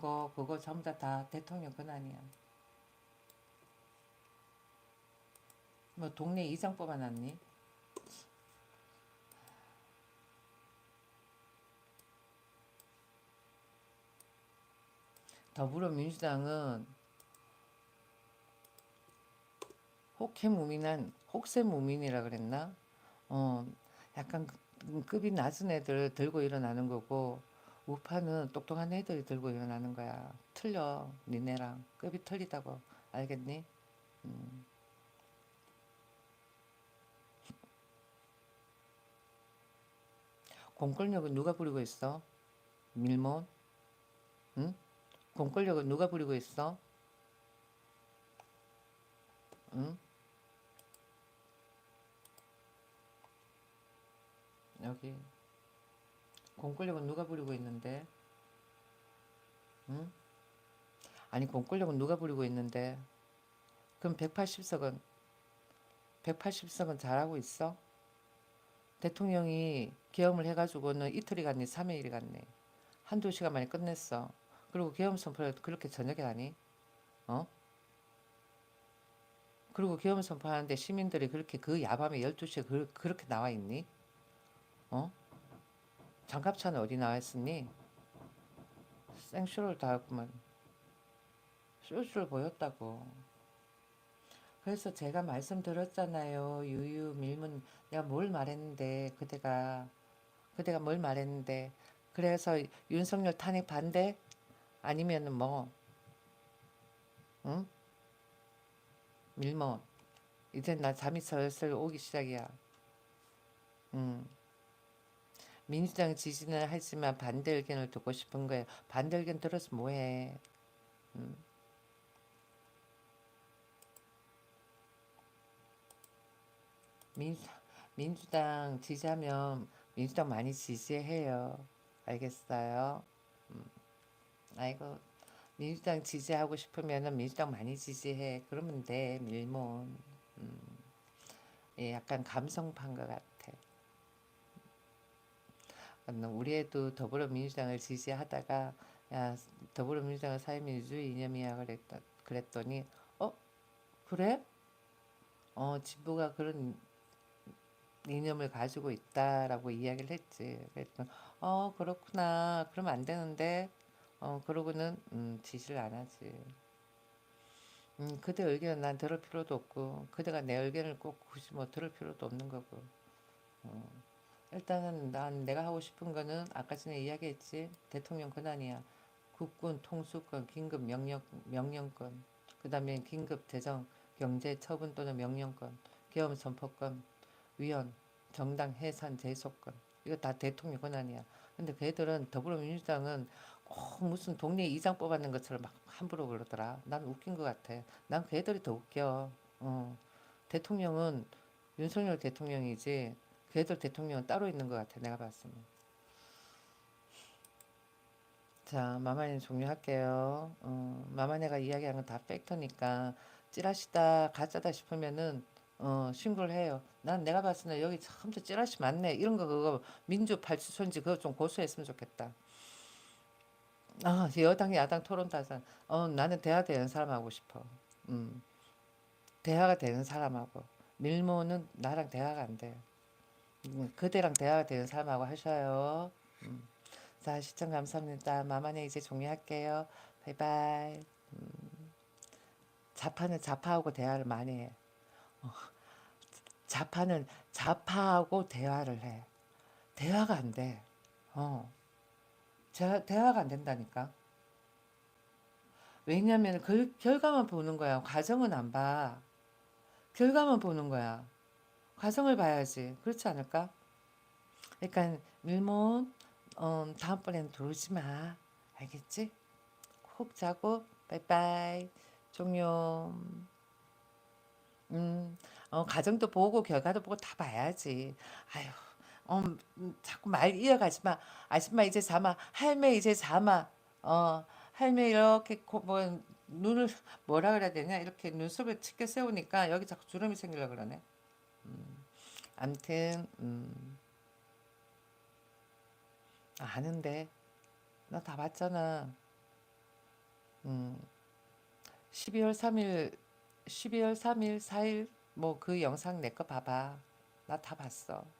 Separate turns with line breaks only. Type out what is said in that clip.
거 그거 전부 다, 다 대통령 권한이야. 뭐 동네 이장 뽑아놨니? 더불어민주당은 혹해무민한 혹세무민이라 그랬나? 어, 약간 그- 급이 낮은 애들 들고 일어나는 거고 우파는 똑똑한 애들이 들고 일어나는 거야. 틀려, 니네랑 급이 틀리다고 알겠니? 음. 공권력은 누가 부리고 있어? 밀몬? 응? 공권력은 누가 부리고 있어? 응? 여기 공권력은 누가 부리고 있는데? 응? 아니 공권력은 누가 부리고 있는데? 그럼 180석은 180석은 잘하고 있어? 대통령이 계엄을 해가지고는 이틀이 갔니 3일이 갔니 한두 시간 만에 끝냈어. 그리고 계엄 선포를 그렇게 저녁에 하니? 어? 그리고 계엄 선포하는데 시민들이 그렇게 그 야밤에 12시에 그, 그렇게 나와 있니? 어? 장갑차는 어디 있었니? 생쇼를 다 했구만. 쇼쇼를 보였다고. 그래서 제가 말씀드렸잖아요. 유유 밀문 내가 뭘 말했는데 그대가 그대가 뭘 말했는데 그래서 윤석열 탄핵 반대 아니면은 뭐 응? 밀문 이제 나 잠이 슬슬 오기 시작이야. 음. 민주당 지지는 하지만 반대 의견을 듣고 싶은 거예요. 반대 의견 들어서 뭐해? 음. 민, 민주당 지지하면 민주당 많이 지지해요. 알겠어요? 음. 아이고 민주당 지지하고 싶으면은 민주당 많이 지지해. 그러면 돼. 밀몬. 음. 예, 약간 감성판 것 같아. 음, 우리 애도 더불어민주당을 지지하다가 야 더불어민주당은 사회민주주의 이념이야 그랬다 그랬더니 어 그래? 어 진보가 그런 이념을 가지고 있다라고 이야기를 했지. 그랬더니 어 그렇구나. 그러면 안 되는데 어 그러고는 음, 지시를 안 하지. 음, 그대 의견 난 들을 필요도 없고 그대가 내 의견을 꼭 굳이 뭐 들을 필요도 없는 거고. 어. 일단은 난 내가 하고 싶은 거는 아까 전에 이야기했지. 대통령 권한이야. 국군 통수권 긴급 명령 명령권. 그다음에 긴급 재정 경제 처분 또는 명령권 계엄 선포권 위헌 정당 해산 제소권. 이거 다 대통령 권한이야. 근데 걔들은 더불어민주당은 꼭 무슨 동네 이장 뽑았는 것처럼 막 함부로 그러더라. 난 웃긴 것 같아. 난 걔들이 더 웃겨. 어. 대통령은 윤석열 대통령이지 걔들 대통령은 따로 있는 것 같아 내가 봤으면. 자 마마네 종료할게요. 어, 마마네가 이야기한 건 다 팩터니까 찌라시다 가짜다 싶으면은 어, 신고를 해요. 난 내가 봤을 때 여기 참 찌라시 많네. 이런 거 그거 민주 발치소인지 그거 좀 고소했으면 좋겠다. 아 여당 야당 토론 다산. 어 나는 대화 되는 사람 하고 싶어. 음. 대화가 되는 사람하고. 밀모는 나랑 대화가 안 돼 음, 그대랑 대화가 되는 사람하고 하셔요. 음. 자, 시청 감사합니다. 마마네 이제 종료할게요. 바이바이. 음. 자파는 자파하고 대화를 많이 해. 어. 자파는 자파하고 대화를 해. 대화가 안 돼. 어. 제, 대화가 안 된다니까. 왜냐면 그 결과만 보는 거야. 과정은 안 봐. 결과만 보는 거야. 과정을 봐야지. 그렇지 않을까? 그러니까 밀몬 어, 다음번에는 들어오지 마. 알겠지? 콕 자고 빠이빠이 종료. 음, 어, 과정도 보고 결과도 보고 다 봐야지. 아유, 어, 음, 자꾸 말 이어가지 마. 아줌마 이제 자마. 할매 이제 자마. 어, 할매 이렇게 고, 뭐 눈을 뭐라 그래야 되냐? 이렇게 눈썹을 치켜 세우니까 여기 자꾸 주름이 생기려 그러네. 음, 암튼 음, 아는데 나 다 봤잖아. 음, 12월 3일, 12월 3일, 4일 뭐 그 영상 내 거 봐봐. 나 다 봤어. 음.